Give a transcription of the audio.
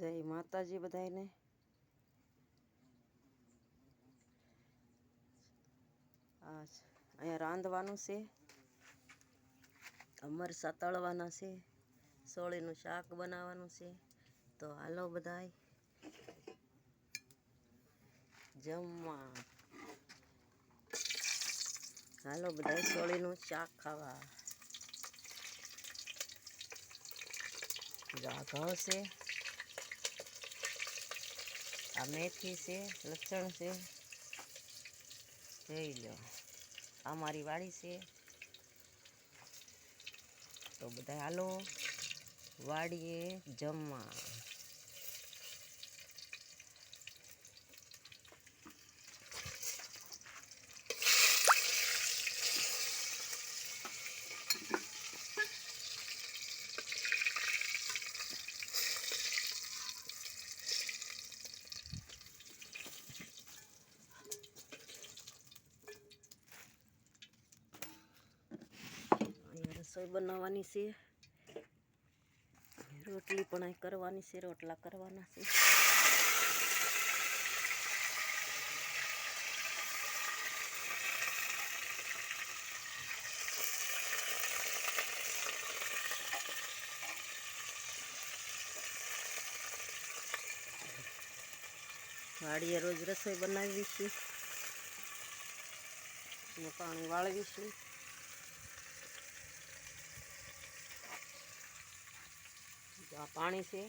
જય માતાજી બધાને આ અહીંયા રાંધવાનું છે. અમરસા તળવાના છે. સોળીનું શાક બનાવવાનું છે. તો હાલો બધાય. જમવા. હાલો બધાય સોળીનું શાક ખાવા. જો છે આ મેથી છે, લસણ છે, જોઈ લો. આ મારી વાડી છે. તો બધા હાલો, વાડીએ જમવા અહીંયા રસોઈ બનાવવાની છે. રોટલી પણ કરવાની છે, રોટલા કરવાના છે. વાડીએ રોજ રસોઈ બનાવીશું. અને પાણી વાળવીશું. આ પાણી છે.